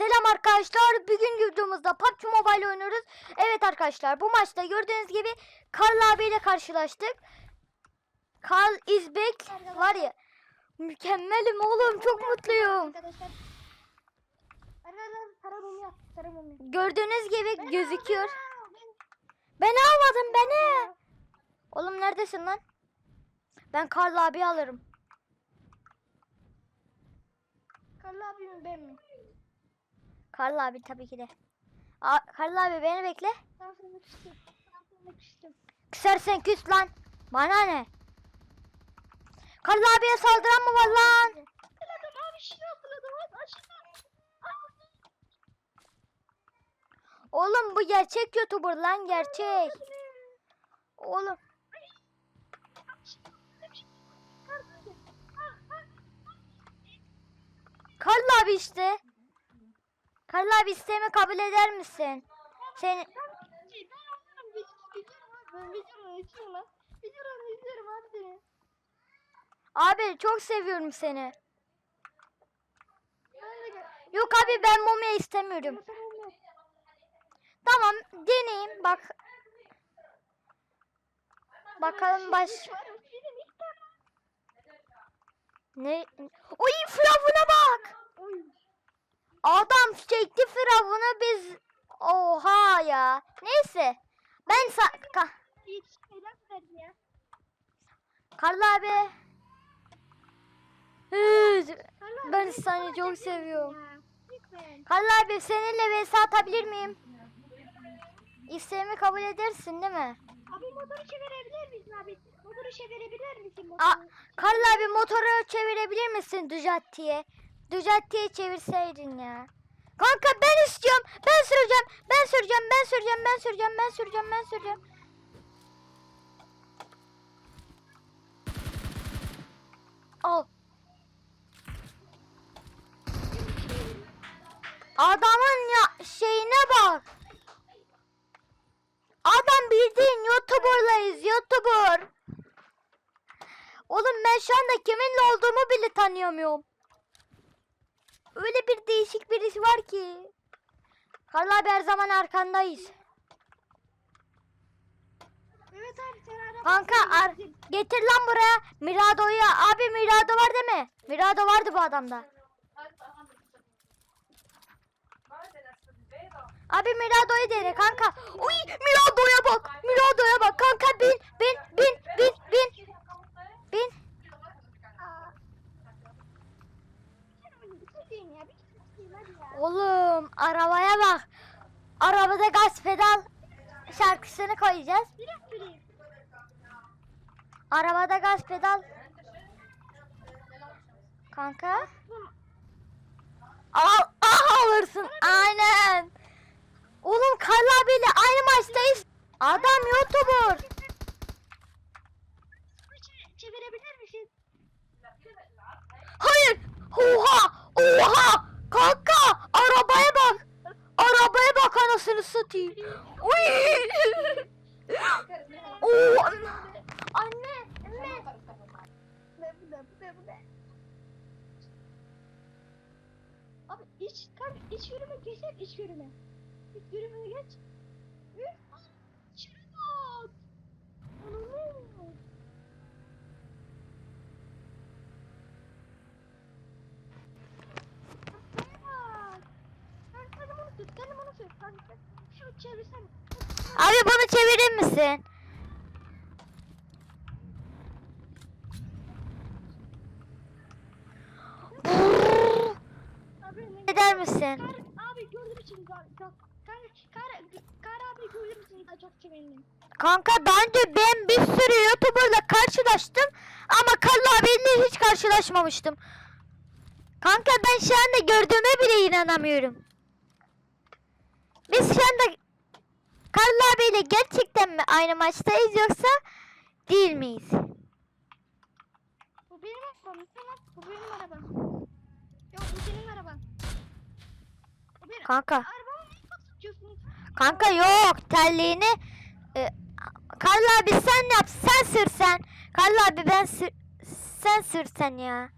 Selam arkadaşlar. Bugün videomuzda PUBG Mobile oynuyoruz. Evet arkadaşlar bu maçta gördüğünüz gibi Karl abiyle karşılaştık. Karl İzbek var ya. Mükemmelim oğlum çok mutluyum. Gördüğünüz gibi gözüküyor. ben- almadım beni. Oğlum neredesin lan? Ben Karl abi alırım. Karlı abi mi ben mi? Karl abi tabii ki de. A Karl abi beni bekle. Ben sana küstüm. Ben sana küstüm. Küsersen küs lan. Bana ne? Karl abiye saldıran mı var lan? Abi. Oğlum bu gerçek YouTuber lan gerçek. Oğlum. Karl abi işte. Karl abi isteğimi kabul eder misin? Seni Ben videonu izliyorum lan. Videonu izliyorum abi seni. abi çok seviyorum seni. Ben de gel. Yok abi ben mumya istemiyorum. Tamam deneyeyim bak. Bakalım baş benim ilk tane. ne? Oy firavuna bak. Adam çekti firavunu biz oha ya. Neyse. Ben sa Ka- Karlı abi, Ben seni çok seviyorum. ya. Lütfen. Karl abi seninle vs atabilir miyim? İsteğimi kabul edersin değil mi? Abi motoru çevirebilir misin abi? Motoru çevirebilir misin motoru? Karl abi motoru çevirebilir misin Ducati'ye? Ducati'ye çevirseydin ya. Kanka ben istiyorum. Ben süreceğim. Ben süreceğim. Ben süreceğim. Ben süreceğim. Ben süreceğim. Ben süreceğim. Al. Adamın ya şeyine bak. Adam bildiğin YouTuber'layız. YouTuber. Oğlum ben şu anda kiminle olduğumu bile tanıyamıyorum. Öyle bir değişik birisi var ki. Karl abi her zaman arkandayız. Evet abi sen araba Kanka ar getir lan buraya Mirado'yu. Abi Mirado var değil mi? Mirado vardı bu adamda. Abi Mirado'yu dene kanka. Uy Mirado'ya bak. Mirado'ya bak kanka bin bin bin bin bin bin. Aa. Sen öyle bir şey deyin ya. Bir şey deyin hadi ya. Oğlum arabaya bak. Arabada gaz pedal şarkısını koyacağız. Arabada gaz pedal. Kanka. Tamam. Al, ah alırsın. Aynen. Oğlum Karl abiyle aynı maçtayız. Adam YouTuber. Çe- Çevirebilir misin? Hayır. Oha. Oha. Kanka arabaya bak. Arabaya bak anasını satayım. Uy. Oo. Anne. Anne. Ne bu ne bu ne bu ne? Abi iç kanka iç yürüme geçer iç yürüme. İç yürüme geç. Üf. Şuraya bak. Ananı. Şuraya bak. Sen sen bunu tut sen bunu tut. Çevirsen. Abi bunu çevirir misin? Eder misin? Kar, abi gördüğüm için kar, kar, kar, kar, abi gördüğüm için daha çok sevindim. Kanka bence ben bir sürü YouTuber'la karşılaştım ama Karl abiyle hiç karşılaşmamıştım. Kanka ben şu anda gördüğüme bile inanamıyorum. Biz şu anda Karl abiyle gerçekten mi aynı maçtayız yoksa değil miyiz? Bu benim arabam, tamam. Bu benim arabam. Yok bu senin araban. Bu benim. Kanka. Arabamı niye basıyorsunuz? Kanka yok telliğini e, Karl abi sen yap sen sür sen. Karl abi ben sür sen sür sen ya.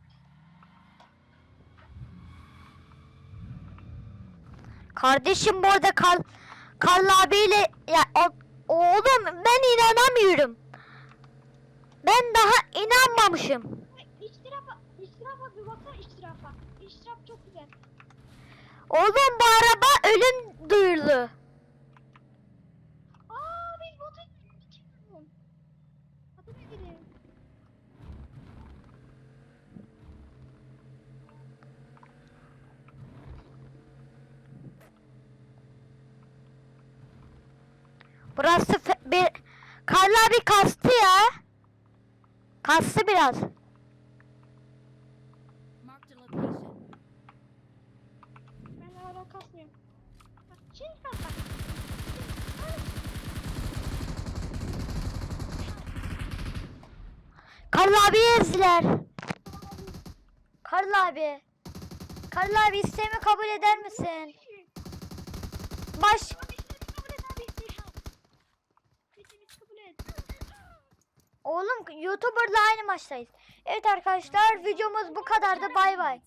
Kardeşim bu arada Kar, Karl abiyle ya o- oğlum ben inanamıyorum. Ben daha inanmamışım. İç tarafa bir baksana. İç taraf çok güzel. Oğlum bu araba ölüm Burası bir Karl abi kastı ya. Kastı biraz. Ben hala kasmıyorum. Bak şey abi ezdiler. Karl abi. Karl abi isteğimi kabul eder misin? Baş Kabul et abi. Bitti kabul et. Oğlum YouTuber'la aynı maçtayız. Evet arkadaşlar videomuz bu kadardı. Bay bay.